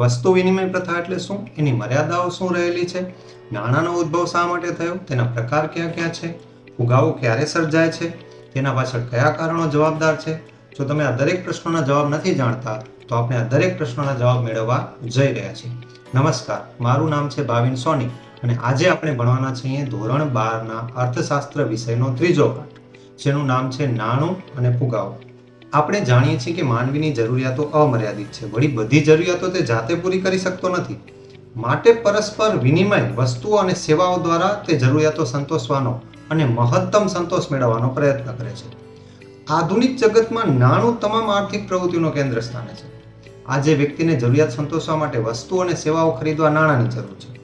વસ્તુ વિનિમય પ્રથા એટલે શું? એની મર્યાદાઓ શું રહેલી છે? નાણાંનો ઉદ્ભવ શા માટે થયો? તેના પ્રકાર કયા ક્યાં છે? ફુગાવો ક્યારે સર્જાય છે? તેના પાછળ કયા કારણો જવાબદાર છે? જો તમે આ દરેક પ્રશ્નોના જવાબ નથી જાણતા, તો આપણે આ દરેક પ્રશ્નોના જવાબ મેળવવા જઈ રહ્યા છીએ. નમસ્કાર, મારું નામ છે ભાવિન સોની અને આજે આપણે ભણવાના છીએ ધોરણ બારના અર્થશાસ્ત્ર વિષયનો ત્રીજો પાઠ, જેનું નામ છે નાણું અને ફુગાવો. આપણે જાણીએ છીએ કે માનવીની જરૂરિયાતો અમર્યાદિત છે. વળી બધી જરૂરિયાતો તે જાતે પૂરી કરી શકતો નથી. માટે પરસ્પર વિનિમય વસ્તુઓ અને સેવાઓ દ્વારા તે જરૂરિયાતો સંતોષવાનો અને મહત્તમ સંતોષ મેળવવાનો પ્રયત્ન કરે છે. આધુનિક જગતમાં નાણું તમામ આર્થિક પ્રવૃત્તિનું કેન્દ્ર સ્થાને છે. આજે વ્યક્તિને જરૂરિયાત સંતોષવા માટે વસ્તુઓ અને સેવાઓ ખરીદવા નાણાંની જરૂર છે.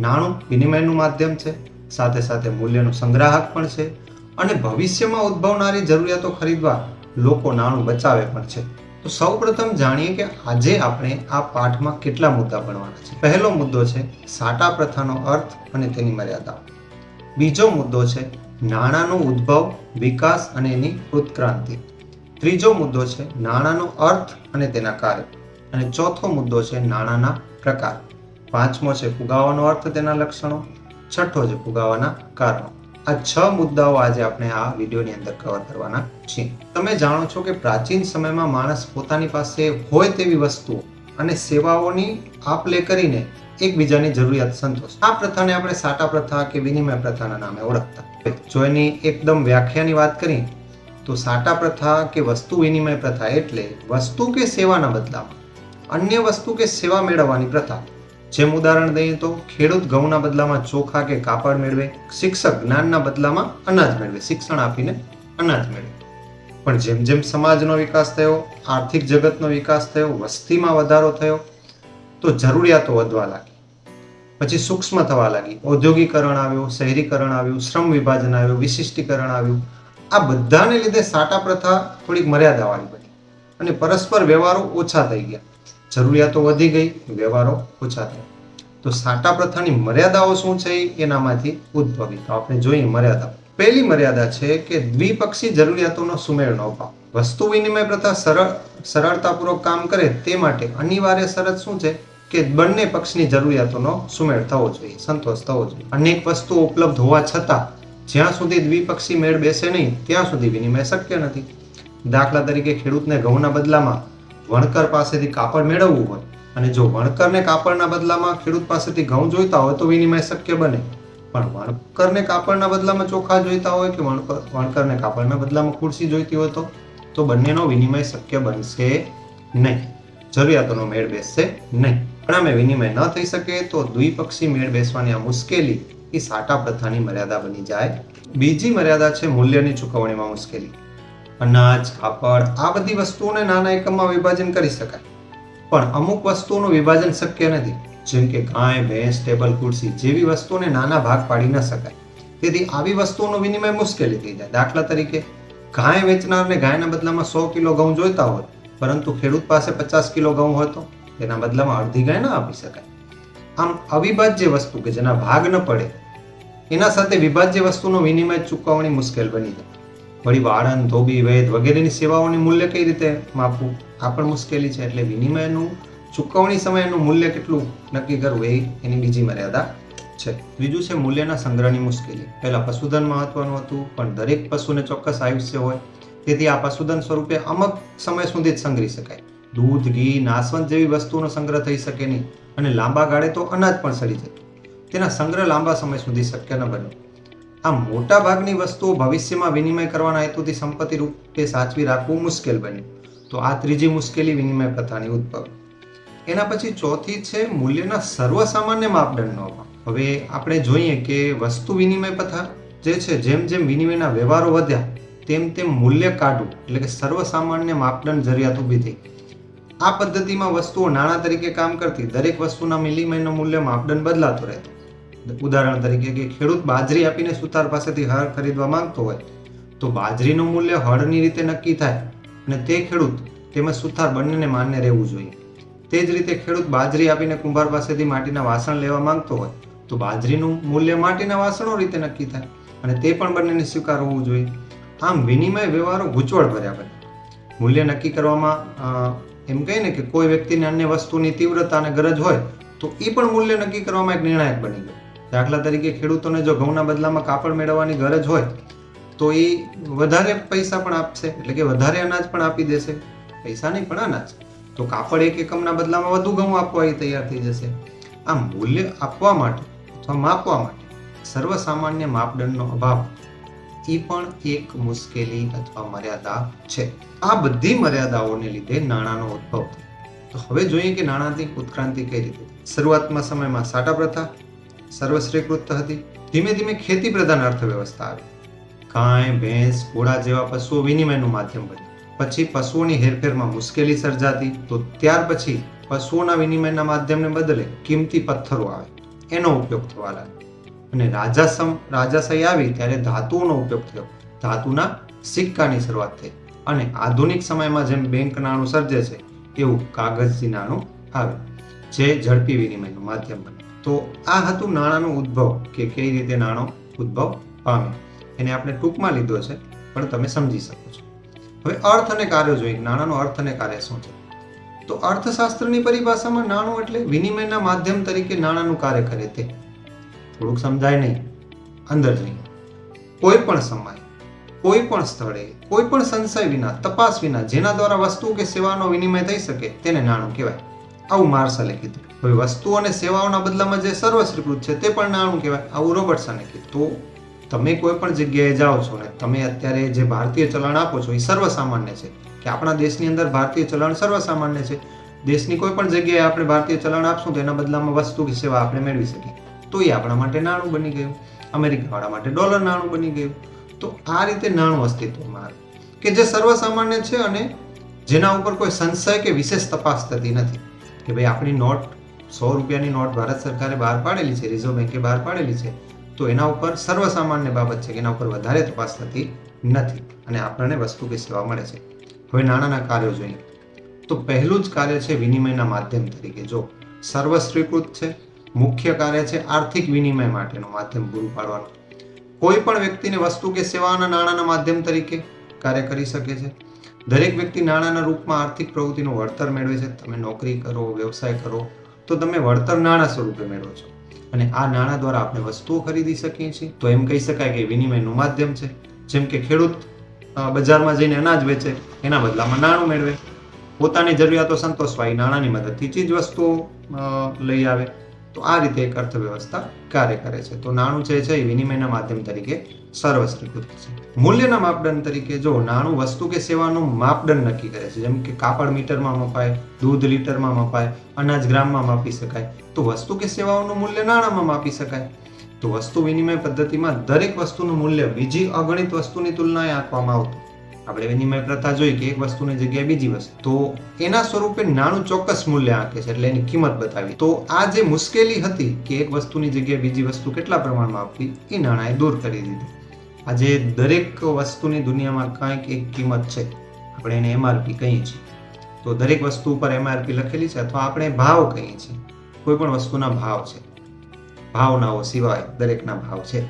નાણું વિનિમયનું માધ્યમ છે. સાથે સાથે મૂલ્યનું સંગ્રાહક પણ છે. અને ભવિષ્યમાં ઉદ્ભવનારી જરૂરિયાતો ખરીદવા લોકો નાણું બચાવે પણ છે. તો સૌપ્રથમ જાણીએ કે આજે આપણે આ પાઠમાં કેટલા મુદ્દા ભણવાના છે. પહેલો મુદ્દો છે સાટા પ્રથાનો અર્થ અને તેની મર્યાદા. બીજો મુદ્દો છે નાણાંનો ઉદ્ભવ, વિકાસ અને એની ઉત્ક્રાંતિ. ત્રીજો મુદ્દો છે નાણાંનો અર્થ અને તેના કાર્ય. અને ચોથો મુદ્દો છે નાણાંના પ્રકાર. પાંચમો છે ફુગાવાનો અર્થ તેના લક્ષણો. છઠ્ઠો છે ફુગાવાના કારણો. આ છ મુદ્દાઓ આજે આપણે આ વિડીયોની અંદર કવર કરવાના છીએ. તમે જાણો છો કે પ્રાચીન સમયમાં માણસ પોતાની પાસે હોય તેવી વસ્તુઓ અને સેવાઓની આપ લે કરીને એકબીજાની જરૂરિયાત સંતોષ. આ પ્રથાને આપણે સાટા પ્રથા કે વિનિમય પ્રથાના નામે ઓળખતા. જો એની એકદમ વ્યાખ્યાની વાત કરીએ તો સાટા પ્રથા કે વસ્તુ વિનિમય પ્રથા એટલે વસ્તુ કે સેવાના બદલામાં અન્ય વસ્તુ કે સેવા મેળવવાની પ્રથા. જેમ ઉદાહરણ દઈએ તો ખેડૂત ઘઉંના બદલામાં ચોખા કે કાપડ મેળવે, શિક્ષક જ્ઞાનના બદલામાં અનાજ મેળવે, શિક્ષણ આપીને અનાજ મેળવે. પણ જેમ જેમ સમાજનો વિકાસ થયો, આર્થિક જગતનો વિકાસ થયો, વસ્તીમાં વધારો થયો, તો જરૂરિયાતો વધવા લાગી. પછી સૂક્ષ્મ થવા લાગી. ઔદ્યોગિકરણ આવ્યું, શહેરીકરણ આવ્યું, શ્રમ વિભાજન આવ્યું, વિશિષ્ટીકરણ આવ્યું. આ બધાને લીધે સાટા પ્રથા થોડીક મર્યાદાવાળી બની. અને પરસ્પર વ્યવહારો ઓછા થઈ ગયા. જરૂરિયાતો વધી ગઈ, વ્યવહારો ઓછા થયા. તો સાટા પ્રથાની મર્યાદાઓ શું છે એનામાંથી ઉદ્ભવી? તો આપણે જોઈએ મર્યાદા. પહેલી મર્યાદા છે કે દ્વિપક્ષી જરૂરિયાતોનો સુમેળ ન અભાવ વસ્તુ વિનિમય પ્રથા સરળ, સરળતાપૂર્વક કામ કરે તે માટે અનિવાર્ય શરત શું છે કે બંને પક્ષની જરૂરિયાતોનો સુમેળ થવો જોઈએ, સંતોષ થવો જોઈએ. અનેક વસ્તુઓ ઉપલબ્ધ હોવા છતાં જ્યાં સુધી દ્વિપક્ષી મેળ બેસે નહીં, ત્યાં સુધી વિનિમય શક્ય નથી. દાખલા તરીકે ખેડૂતને ઘઉંના બદલામાં વણકર પાસેથી કાપડ મેળવવું હોય અને જો વણકરને કાપડના બદલામાં ખેડૂત પાસેથી ઘઉં જોઈતા હોય તો વિનિમય શક્ય બને. પણ વણકરને કાપડના બદલામાં ચોખા જોઈતા હોય કે વણકર વણકરને કાપડના બદલામાં ખુરશી જોઈતી હોય તો? તો બંનેનો વિનિમય શક્ય બનશે નહીં. જરૂરિયાતોનો મેળ બેસશે નહીં. પરિણામે વિનિમય ન થઈ શકે તો દ્વિપક્ષી મેળ બેસવાની આ મુશ્કેલી એ સાટા પ્રથાની મર્યાદા બની જાય. બીજી મર્યાદા છે મૂલ્યની ચૂકવણીમાં મુશ્કેલી. અનાજ, કાપડ, આ બધી વસ્તુઓને નાના એકમમાં વિભાજન કરી શકાય. પણ અમુક વસ્તુઓનું વિભાજન શક્ય નથી. જેમ કે ગાય, ભેંસ, ટેબલ ખુરશી જેવી વસ્તુઓને નાના ભાગ પાડી ન શકાય. તેથી આવી વસ્તુઓનો વિનિમય મુશ્કેલી થઈ જાય. દાખલા તરીકે, ગાય વેચનારને ગાયના બદલામાં સો કિલો ઘઉં જોઈતા હોય, પરંતુ ખેડૂત પાસે પચાસ કિલો ઘઉં હોય તો તેના બદલામાં અડધી ગાય ન આપી શકાય. આમ અવિભાજ્ય વસ્તુ કે જેના ભાગ ન પડે, એના સાથે વિભાજ્ય વસ્તુનો વિનિમય ચૂકવણી મુશ્કેલ બની જાય. વળી વાળન ધોબી, વૈદ વગેરેની સેવાઓની મૂલ્ય કઈ રીતે માપવું? આ પણ મુશ્કેલી છે, એટલે વિનિમયનું, ચૂકવણી સમયનું મૂલ્ય કેટલું નક્કી કરવું એ એની બીજી મર્યાદા છે. ત્રીજું છે મૂલ્યના સંગ્રહની મુશ્કેલી. પહેલાં પશુધન મહત્વનું હતું, પણ દરેક પશુને ચોક્કસ આયુષ્ય હોય. તેથી આ પશુધન સ્વરૂપે અમુક સમય સુધી જ સંગ્રહી શકાય. દૂધ, ઘી, નાસવંત જેવી વસ્તુઓનો સંગ્રહ થઈ શકે નહીં. અને લાંબા ગાળે તો અનાજ પણ સડી જાય. તેના સંગ્રહ લાંબા સમય સુધી શક્ય ન બને. આમ મોટા ભાગની વસ્તુઓ ભવિષ્યમાં વિનિમય કરવાના હેતુથી સંપત્તિ રૂપે સાચવી રાખવું મુશ્કેલ બન્યું તો આ ત્રીજી મુશ્કેલી વિનિમય પ્રથાની ઉદ્ભવ. એના પછી ચોથી છે મૂલ્યના સર્વસામાન્ય માપદંડનો હવે આપણે જોઈએ કે વસ્તુ વિનિમય પ્રથા જે છે, જેમ જેમ વિનિમયના વ્યવહારો વધ્યા, તેમ તેમ મૂલ્ય કાઢવું, એટલે કે સર્વસામાન્ય માપદંડ જરૂરિયાત ઊભી થઈ આ પદ્ધતિમાં વસ્તુઓ નાણાં તરીકે કામ કરતી દરેક વસ્તુના વિનિમયનું મૂલ્ય માપદંડ બદલાતો રહેતો. ઉદાહરણ તરીકે કે ખેડૂત બાજરી આપીને સુતાર પાસેથી હળ ખરીદવા માંગતો હોય, તો બાજરીનું મૂલ્ય હળની રીતે નક્કી થાય અને તે ખેડૂત તેમજ સુથાર બંનેને માન્ય રહેવું જોઈએ. તે જ રીતે ખેડૂત બાજરી આપીને કુંભાર પાસેથી માટીના વાસણ લેવા માંગતો હોય, તો બાજરીનું મૂલ્ય માટીના વાસણો રીતે નક્કી થાય અને તે પણ બંનેને સ્વીકાર હોવું જોઈએ. આમ વિનિમય વ્યવહારો ગૂંચવળ ભર્યા બને. મૂલ્ય નક્કી કરવામાં એમ કહીને કે કોઈ વ્યક્તિને અન્ય વસ્તુની તીવ્રતા અને ગરજ હોય, તો એ પણ મૂલ્ય નક્કી કરવામાં એક નિર્ણાયક બની ગયો. દાખલા તરીકે ખેડૂતોને જો ઘઉંના બદલામાં કાપડ મેળવવાની ગરજ હોય, તો એ વધારે પૈસા પણ આપશે. એટલે કે વધારે અનાજ પણ આપી દેશે. પૈસા નહીં, પણ અનાજ. તો કાપડ એક એકમના બદલામાં વધુ ઘઉં આપવા એ તૈયાર થઈ જશે. આ મૂલ્ય આપવા માટે અથવા માપવા માટે સર્વસામાન્ય માપદંડનો અભાવ એ પણ એક મુશ્કેલી અથવા મર્યાદા છે. આ બધી મર્યાદાઓને લીધે નાણાંનો ઉદ્ભવ થયો. તો હવે જોઈએ કે નાણાંથી ઉત્ક્રાંતિ કઈ રીતે શરૂઆતમાં સમયમાં સાટા પ્રથા સર્વશ્રીકૃત હતી. ધીમે ધીમે ખેતી પ્રધાન અર્થવ્યવસ્થા આવી. ગાય, ભેંસ, ઘોડા જેવા પશુઓ વિનિમયનું માધ્યમ બન્યું. પછી પશુઓની હેરફેરમાં મુશ્કેલી સર્જાતી તો ત્યાર પછી પશુઓના વિનિમયના માધ્યમને બદલે કિંમતી પથ્થરો આવે. એનો ઉપયોગ થવા લાગ્યો. અને રાજાસમ રાજાશાહી આવી ત્યારે ધાતુઓનો ઉપયોગ થયો. ધાતુના સિક્કાની શરૂઆત થઈ. અને આધુનિક સમયમાં જેમ બેંક નાણું સર્જે છે, એવું કાગજથી નાણું આવે. જે ઝડપી વિનિમયનું માધ્યમ બને તો આ હતું નાણાંનો ઉદ્ભવ કે કઈ રીતે નાણો ઉદ્ભવ પામે. એને આપણે ટૂંકમાં લીધો છે, પણ તમે સમજી શકો છો. હવે અર્થ અને કાર્ય જોઈએ. નાણાંનો અર્થ અને કાર્ય શું છે? તો અર્થશાસ્ત્રની પરિભાષામાં નાણું એટલે વિનિમયના માધ્યમ તરીકે નાણાંનું કાર્ય કરે તે. થોડુંક સમજાય નહીં. અંદર જઈ કોઈ પણ સમય, કોઈ પણ સ્થળે, કોઈ પણ સંશય વિના, તપાસ વિના, જેના દ્વારા વસ્તુ કે સેવાનો વિનિમય થઈ શકે, તેને નાણું કહેવાય. આવું માર્શલે કીધું. હવે વસ્તુ અને સેવાઓના બદલામાં જે સર્વસ્વીકૃત છે તે પણ નાણું કહેવાય. આવું રોબર્ટસને કીધું. તો તમે કોઈ પણ જગ્યાએ જાઓ છો ને, તમે અત્યારે જે ભારતીય ચલણ આપો છો એ સર્વસામાન્ય છે. કે આપણા દેશની અંદર ભારતીય ચલણ સર્વસામાન્ય છે. દેશની કોઈ પણ જગ્યાએ આપણે ભારતીય ચલણ આપશું તો એના બદલામાં વસ્તુ કે સેવા આપણે મેળવી શકીએ. તો એ આપણા માટે નાણું બની ગયું. અમેરિકાવાળા માટે ડોલર નાણું બની ગયું. તો આ રીતે નાણું અસ્તિત્વમાં આવે કે જે સર્વસામાન્ય છે અને જેના ઉપર કોઈ સંશય કે વિશેષ તપાસ થતી નથી. કે ભાઈ આપણી નોટ સો રૂપિયાની નોટ ભારત સરકારે બહાર પાડેલી છે, રિઝર્વ બેન્કે બહાર પાડેલી છે, તો એના ઉપર સર્વસામાન્ય બાબત છે કે એના ઉપર વધારે તપાસ થતી નથી અને આપણને વસ્તુ કે સેવા મળે છે. હવે નાણાંના કાર્યો જોઈએ. તો પહેલું જ કાર્ય છે વિનિમયના માધ્યમ તરીકે. જો સર્વશ્રીકૃત છે, મુખ્ય કાર્ય છે આર્થિક વિનિમય માટેનું માધ્યમ પૂરું પાડવાનું. કોઈ પણ વ્યક્તિને વસ્તુ કે સેવાના નાણાંના માધ્યમ તરીકે કાર્ય કરી શકે છે. દરેક વ્યક્તિ નાણાંના રૂપમાં આર્થિક પ્રવૃત્તિનું વળતર મેળવે છે. તમે નોકરી કરો, વ્યવસાય કરો, તો તમે વળતર નાણાં સ્વરૂપે મેળવો છો. અને આ નાણાં દ્વારા આપણે વસ્તુઓ ખરીદી શકીએ છીએ. તો એમ કહી શકાય કે વિનિમયનું માધ્યમ છે. જેમ કે ખેડૂત બજારમાં જઈને અનાજ વેચે, એના બદલામાં નાણું મેળવે. પોતાની જરૂરિયાતો સંતોષવા એ નાણાંની મદદથી ચીજ વસ્તુઓ લઈ આવે. તો આ રીતે એક અર્થવ્યવસ્થા કાર્ય કરે છે. તો નાણું છે એ વિનિમયના માધ્યમ તરીકે સર્વશ્રીકૃત છે. મૂલ્યના માપદંડ તરીકે જો નાણું વસ્તુ કે સેવાનું માપદંડ નક્કી કરે છે, જેમ કે કાપડ મીટરમાં મપાય, દૂધ લીટરમાં મપાય, અનાજ ગ્રામમાં માપી શકાય, તો વસ્તુ કે સેવાઓનું મૂલ્ય નાણાંમાં માપી શકાય. તો વસ્તુ વિનિમય પદ્ધતિમાં દરેક વસ્તુનું મૂલ્ય બીજી અગણિત વસ્તુની તુલનાએ આંકવામાં આવતું. આપણે વિનિમય પ્રથા જોઈ કે એક વસ્તુની જગ્યાએ બીજી વસ્તુ. તો એના સ્વરૂપે નાણું ચોક્કસ મૂલ્ય આંકે છે, એટલે એની કિંમત બતાવી. તો આ જે મુશ્કેલી હતી કે એક વસ્તુની જગ્યાએ બીજી વસ્તુ કેટલા પ્રમાણમાં આપવી, એ નાણાંએ દૂર કરી દીધી. આજે દરેક વસ્તુની દુનિયામાં કંઈક એક કિંમત છે. આપણે એને એમઆરપી કહીએ છીએ. તો દરેક વસ્તુ ઉપર એમઆરપી લખેલી છે અથવા આપણે ભાવ કહીએ છીએ. કોઈ પણ વસ્તુના ભાવ છે. ભાવનાઓ સિવાય દરેકના ભાવ છે.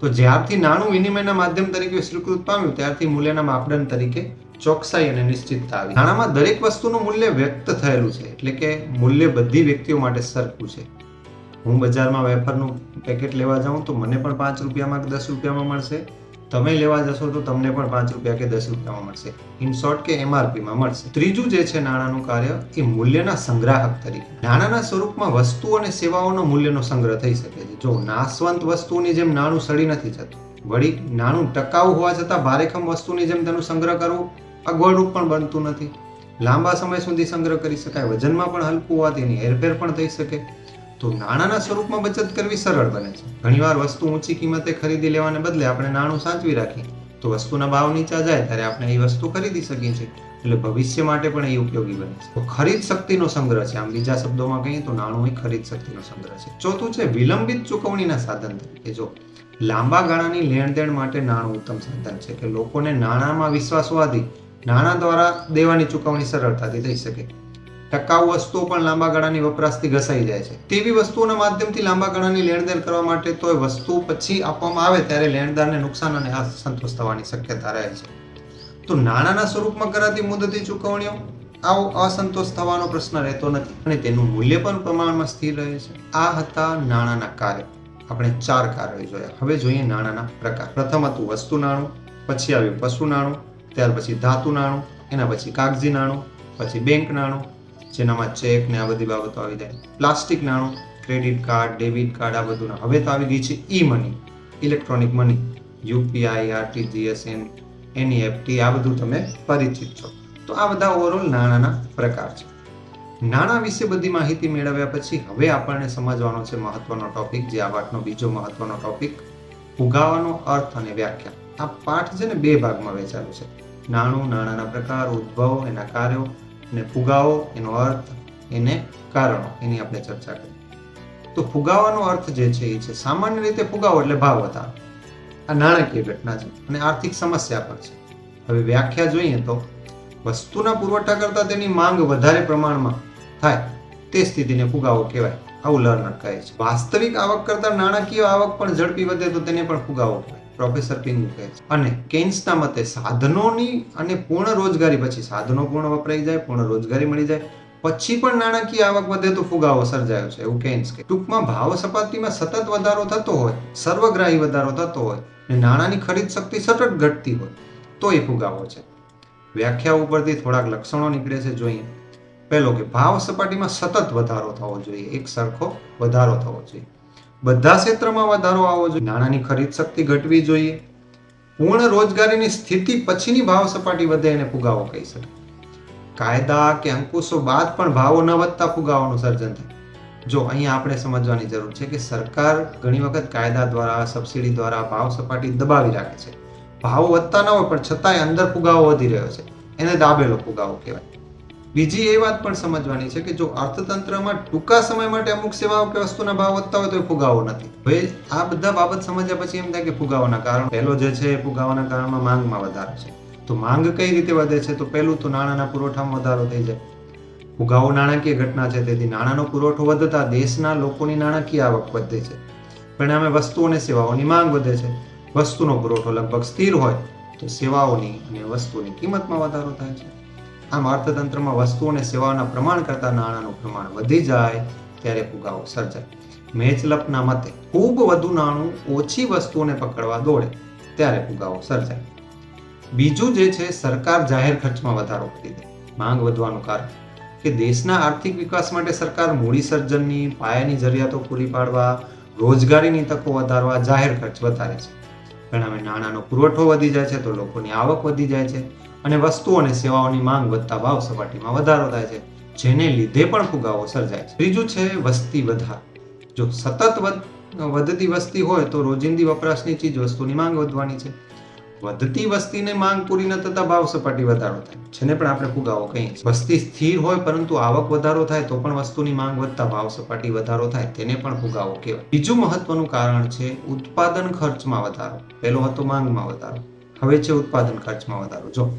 તો જ્યારથી નાણું વિનિમયના માધ્યમ તરીકે સ્વીકૃત પામ્યું, ત્યારથી મૂલ્યના માપદંડ તરીકે ચોકસાઈ અને નિશ્ચિતતા આવી. નાણામાં દરેક વસ્તુનું મૂલ્ય વ્યક્ત થયેલું છે. એટલે કે મૂલ્ય બધી વ્યક્તિઓ માટે સરખું છે. હું બજારમાં વેફરનું પેકેટ લેવા જાઉં તો મને પણ પાંચ રૂપિયામાં કે દસ રૂપિયામાં મળશે. તમે લેવા જશો તો તમને પણ પાંચ રૂપિયા કે દસ રૂપિયામાં મળશે. ઇન શોર્ટ કે એમઆરપીમાં મળશે. ત્રીજું જે છે નાણાંનું કાર્ય એ મૂલ્યના સંગ્રાહક તરીકે. નાણાંના સ્વરૂપમાં વસ્તુ અને સેવાઓનો મૂલ્યનો સંગ્રહ થઈ શકે છે. જો નાશવંત વસ્તુની જેમ નાણું સડી નથી જતું, વળી નાણું ટકાઉ હોવા છતાં ભારેખમ વસ્તુની જેમ તેનું સંગ્રહ કરવું અગવડરૂપ પણ બનતું નથી. લાંબા સમય સુધી સંગ્રહ કરી શકાય. વજનમાં પણ હલકું હોવાથી એની હેરફેર પણ થઈ શકે. તો નાણાંના સ્વરૂપમાં બચત કરવી સરળ બને છે. ઘણીવાર વસ્તુ ઊંચી કિંમતે ખરીદી લેવાને બદલે આપણે નાણું સાચવી રાખીએ. તો વસ્તુના ભાવ નીચા જાય ત્યારે આપણે એ વસ્તુ ખરીદી શકીએ છીએ. એટલે ભવિષ્ય માટે પણ એ ઉપયોગી બને છે. તો ખરીદ શક્તિનો સંગ્રહ છે. આમ બીજા શબ્દોમાં કહીએ તો નાણું એ ખરીદ શક્તિનો સંગ્રહ છે. ચોથું છે વિલંબિત ચૂકવણીના સાધન તરીકે. જો લાંબા ગાળાની લેણદેણ માટે નાણું ઉત્તમ સાધન છે કે લોકોને નાણાંમાં વિશ્વાસ હોવાથી નાણાં દ્વારા દેવાની ચૂકવણી સરળતાથી થઈ શકે. ટકાઉ વસ્તુઓ પણ લાંબા ગાળાની વપરાશથી ઘસાઈ જાય છે. તેવી વસ્તુઓના માધ્યમથી લાંબા ગાળાની લેણદેણ કરવા માટે તો એ વસ્તુ પછી આપવામાં આવે ત્યારે લેણદારને નુકસાન અને અસંતોષ થવાની શક્યતા રહે છે. તો નાણાંના સ્વરૂપમાં કરાતી મુદતી ચૂકવણીઓ? આવો અસંતોષ થવાનો પ્રશ્ન રહેતો નથી અને તેનું મૂલ્ય પણ પ્રમાણમાં સ્થિર રહે છે. આ હતા નાણાંના કાર્ય. આપણે ચાર કાર્યો જોયા. હવે જોઈએ નાણાંના પ્રકાર. પ્રથમ હતું વસ્તુ નાણું, પછી આવ્યું પશુ નાણું, ત્યાર પછી ધાતુ નાણું, એના પછી કાગજી નાણું, પછી બેંક નાણું જેનામાં ચેક ને આ બધી બાબતો આવી જાય. પ્લાસ્ટિક નાણું, ક્રેડિટ કાર્ડ, ડેબિટ કાર્ડ આ બધું હવે તો આવી ગઈ છે e money electronic money, UPI, RTGS, N, NEFT, આ બધું તમે પરિચિત છો. તો આ બધા ઓવરઓલ નાણાંના પ્રકાર છે. નાણાં વિશે બધી માહિતી મેળવ્યા પછી હવે આપણને સમજવાનો છે મહત્વનો ટોપિક જે આ પાઠનો બીજો મહત્વનો ટોપિક ફુગાવાનો અર્થ અને વ્યાખ્યા. આ પાઠ છે ને બે ભાગમાં વહેંચાયો છે. નાણું, નાણાંના પ્રકાર, ઉદ્ભવ, એના કાર્યો અને ફુગાવો એનો અર્થ એને કારણો, એની આપણે ચર્ચા કરી. તો ફુગાવાનો અર્થ જે છે એ છે, સામાન્ય રીતે ફુગાવો એટલે ભાવ વધારો આ નાણાકીય ઘટના છે અને આર્થિક સમસ્યા પણ છે. હવે વ્યાખ્યા જોઈએ તો વસ્તુના પુરવઠા કરતાં તેની માંગ વધારે પ્રમાણમાં થાય તે સ્થિતિને ફુગાવો કહેવાય. આવું લર્નર કહે છે. વાસ્તવિક આવક કરતાં નાણાકીય આવક પણ ઝડપી વધે તો તેને પણ ફુગાવો કહેવાય. પ્રોફેસર પિંગુ કહે છે. અને કેન્સના મતે સાધનોની અને પૂર્ણ રોજગારી પછી સાધનો પૂર્ણ વપરાઈ જાય, પૂર્ણ રોજગારી મળી જાય. પછી પણ નાણાકીય આવક વધે તો ફુગાવો સર્જાયો છે, એવું કેન્સ કે ટૂંકમાં ભાવ સપાટીમાં સતત વધારો થતો હોય, સર્વગ્રાહી વધારો થતો હોય ને નાણાંની ખરીદ શક્તિ સતત ઘટતી હોય, તો એ ફુગાવો છે. વ્યાખ્યા ઉપરથી થોડાક લક્ષણો નીકળે છે જોઈએ. પહેલો કે ભાવ સપાટીમાં સતત વધારો થવો જોઈએ, એક સરખો વધારો થવો જોઈએ. બધા ક્ષેત્રમાં વધારો આવવો જોઈએ. નાણાંની ખરીદ શક્તિ ઘટવી જોઈએ. પૂર્ણ રોજગારીની સ્થિતિ પછીની ભાવ સપાટી વધે એને ફુગાવો કહી શકાય. કાયદા કે અંકુશો બાદ પણ ભાવો ન વધતા ફુગાવાનું સર્જન થાય. જો અહીંયા આપણે સમજવાની જરૂર છે કે સરકાર ઘણી વખત કાયદા દ્વારા, સબસિડી દ્વારા ભાવ સપાટી દબાવી રાખે છે. ભાવો વધતા ન હોય પણ છતાંય અંદર ફુગાવો વધી રહ્યો છે. એને દાબેલો ફુગાવો કહેવાય. બીજી એ વાત પણ સમજવાની છે કે જો અર્થતંત્રમાં ટૂંકા સમય માટે અમુક સેવાઓ કે વસ્તુના ભાવ વધતા હોય તો એ ફુગાવો નથી. હવે આ બધા બાબત સમજ્યા પછી એમ થાય કે ફુગાવાના કારણ પહેલો જે છે એ ફુગાવાના કારણમાં માંગમાં વધારો છે. તો માંગ કઈ રીતે વધે છે? તો પહેલું તો નાણાંના પુરવઠામાં વધારો થઈ જાય. ફુગાવો નાણાકીય ઘટના છે, તેથી નાણાંનો પુરવઠો વધતા દેશના લોકોની નાણાકીય આવક વધે છે. પરિણામે વસ્તુઓ અને સેવાઓની માંગ વધે છે. વસ્તુનો પુરવઠો લગભગ સ્થિર હોય તો સેવાઓની અને વસ્તુની કિંમતમાં વધારો થાય છે. આમ અર્થતંત્રમાં વસ્તુ અને સેવાઓના પ્રમાણ કરતાં નાણાંનું પ્રમાણ વધી જાય, ત્યારે ફુગાવો સર્જાય. મેચલપના મતે, ખૂબ વધુ નાણું ઓછી વસ્તુઓને પકડવા દોડે, ત્યારે ફુગાવો સર્જાય. બીજું જે છે, સરકાર જાહેર ખર્ચમાં વધારો કરી દે. માંગ વધવાનું કારણ કે દેશના આર્થિક વિકાસ માટે સરકાર મૂડી સર્જનની, પાયાની જરૂરિયાતો પૂરી પાડવા, રોજગારીની તકો વધારવા જાહેર ખર્ચ વધારે છે. પરિણામે નાણાંનો પુરવઠો વધી જાય છે, તો લોકોની આવક વધી જાય છે. અને વસ્તુઓ અને સેવાઓની માંગ વધતા ભાવ સપાટીમાં વધારો થાય છે, જેને લીધે પણ ફુગાવો સર્જાય છે. ત્રીજું છે વસ્તી વધારો. જો સતત વધ- વધતી વસ્તી હોય તો રોજિંદી વપરાશની ચીજ વસ્તુની માંગ વધવાની છે. વધતી વસ્તીને માંગ પૂરી ન થતા ભાવ સપાટી વધારો થાય, જેને પણ આપણે ફુગાવો કહીએ વસ્તી સ્થિર હોય પરંતુ આવક વધારો થાય તો પણ વસ્તુની માંગ વધતા ભાવ સપાટી વધારો થાય, તેને પણ ફુગાવો કહેવાય. બીજું મહત્વનું કારણ છે ઉત્પાદન ખર્ચમાં વધારો. પહેલો હતો માંગમાં વધારો. હવે છે ઉત્પાદન ખર્ચમાં વધારો. જો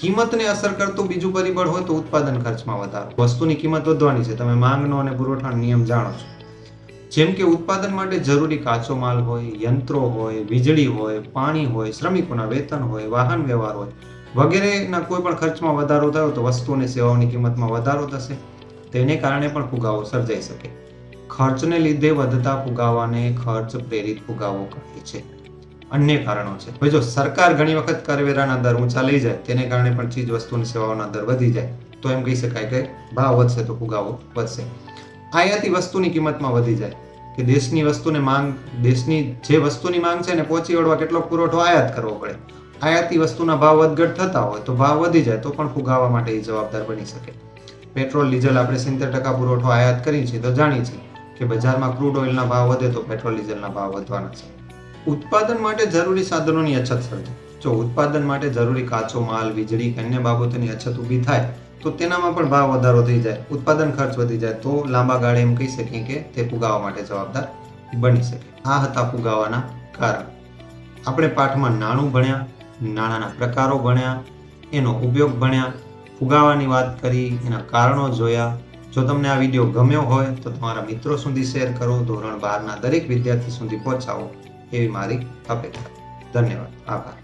કિંમતને અસર કરતું બીજું પરિબળ હોય તો ઉત્પાદન ખર્ચમાં વધારો. વસ્તુની કિંમત વધવાની છે. તમે માંગનો અને પુરવઠાનો નિયમ જાણો છો. જેમ કે ઉત્પાદન માટે જરૂરી કાચો માલ હોય, યંત્રો હોય, વીજળી હોય, પાણી હોય, શ્રમિકોના વેતન હોય, વાહન વ્યવહાર હોય, વગેરેના કોઈ પણ ખર્ચમાં વધારો થયો તો વસ્તુ અને સેવાઓની કિંમતમાં વધારો થશે. તેને કારણે પણ ફુગાવો સર્જાઈ શકે. ખર્ચને લીધે વધતા ફુગાવાને ખર્ચ પ્રેરિત ફુગાવો કહે છે. અન્ય કારણો છે. હવે જો સરકાર ઘણી વખત કરવેરાના દર ઊંચા લઈ જાય, તેને કારણે પણ ચીજ વસ્તુની સેવાઓના દર વધી જાય, તો એમ કહી શકાય કે ભાવ વધશે તો ફુગાવો વધશે. આયાતી વસ્તુની કિંમતમાં વધી જાય કે દેશની વસ્તુને માંગ, દેશની જે વસ્તુની માંગ છે એને પહોંચી વળવા કેટલો પુરવઠો આયાત કરવો પડે. આયાતી વસ્તુના ભાવ વધઘટ થતા હોય તો ભાવ વધી જાય તો પણ ફુગાવા માટે એ જવાબદાર બની શકે. પેટ્રોલ, ડીઝલ આપણે સિત્તેર ટકા પુરવઠો આયાત કરીએ છીએ તો જાણીએ છીએ કે બજારમાં ક્રૂડ ઓઇલના ભાવ વધે તો પેટ્રોલ, ડીઝલના ભાવ વધવાના છે. ઉત્પાદન માટે જરૂરી સાધનોની અછત સર્જાય. જો ઉત્પાદન માટે જરૂરી કાચો માલ, વીજળી અન્ય બાબતોની અછત ઊભી થાય, તો તેનામાં પણ ભાવ વધારો થઈ જાય, ઉત્પાદન ખર્ચ વધી જાય, તો લાંબા ગાળે એમ કહી શકીએ કે તે ફુગાવા માટે જવાબદાર બની શકે. આ હતા ફુગાવાના કારણ. આપણે પાઠમાં નાણું ભણ્યા, નાણાંના પ્રકારો ભણ્યા એનો ઉપયોગ ભણ્યા, ફુગાવાની વાત કરી, એના કારણો જોયા. જો તમને આ વીડિયો ગમ્યો હોય, તો તમારા મિત્રો સુધી શેર કરો. ધોરણ બારના દરેક વિદ્યાર્થી સુધી પહોંચાવો. એવી મારી અપેક્ષા. ધન્યવાદ. આભાર.